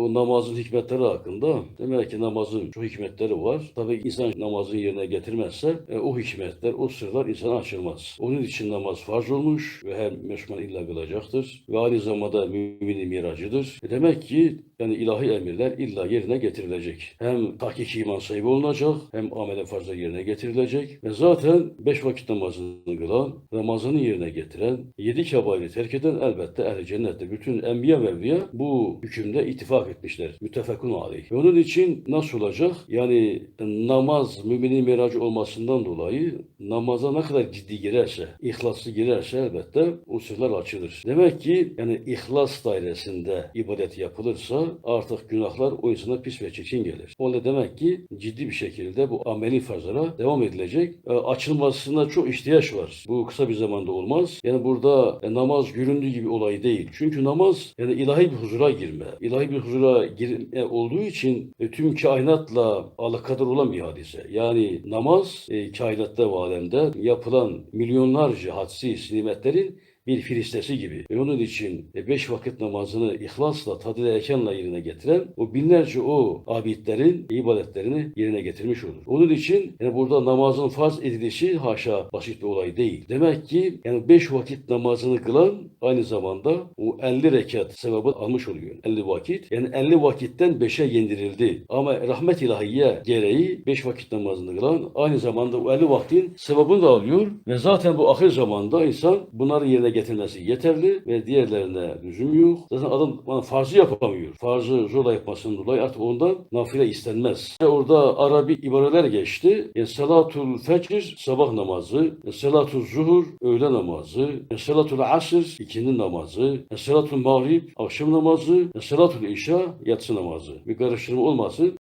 o namazın hikmetleri hakkında demek ki namazın çok hikmetleri var. Tabii insan namazın yerine getirmezse e, o hikmetler, o sırlar insana açılmaz. Onun için namaz farz olmuş ve her Müslüman illa kılacaktır. Ve aynı zamanda müminin miracıdır. E, demek ki yani ilahi emirler illa yerine getirilecek. Hem tahkiki iman sahibi olunacak, hem amele farzlar yerine getirilecek. Ve zaten beş vakit namazını kılan, Ramazan'ı yerine getiren, yedi kebairi terk eden elbette ehl-i cennette. Bütün enbiya ve evliya bu hükümde ittifak etmişler. Müttefekun aleyh. Ve onun için nasıl olacak? Yani namaz müminin miracı olmasından dolayı namaza ne kadar ciddi girerse, ihlaslı girerse elbette o sırlar açılır. Demek ki yani ihlas dairesinde ibadet yapılırsa artık günahlar o insana pis ve çirkin gelir. O ne demek ki ciddi bir şekilde bu ameli farzlara devam edilecek. E, açılmasına çok ihtiyaç var. Bu kısa bir zamanda olmaz. Yani burada e, namaz göründüğü gibi olay değil. Çünkü namaz yani ilahi bir huzura girme. İlahi bir huzura girme olduğu için e, tüm kainatla alakadar olan bir hadise. Yani namaz e, kainatta ve alemde yapılan milyonlarca hadsiz nimetlerin bir filistesi gibi. Ve onun için e, beş vakit namazını ihlasla, tadil erkenle yerine getiren o binlerce o abidlerin ibadetlerini yerine getirmiş olur. Onun için yani burada namazın farz edilişi haşa basit bir olay değil. Demek ki yani beş vakit namazını kılan aynı zamanda o 50 rekat sevabı almış oluyor. 50 vakit. Yani 50 vakitten 5'e yendirildi. Ama rahmet ilahiye gereği 5 vakit namazını kılan aynı zamanda o 50 vaktin sevabını da alıyor. Ve zaten bu ahir zamanda insan bunları yerine getirmesi yeterli ve diğerlerine lüzum yok. Zaten adam bana farzı yapamıyor. Farzı zorla yapmasından dolayı artık ondan nafile istenmez. Ve orada Arabi ibareler geçti. Yani salatul fecr sabah namazı, yani salatul zuhur öğle namazı, yani salatul asr ikindi namazı, yani salatul mağrib akşam namazı, yani salatul işa yatsı namazı. Bir karıştırma olmasın.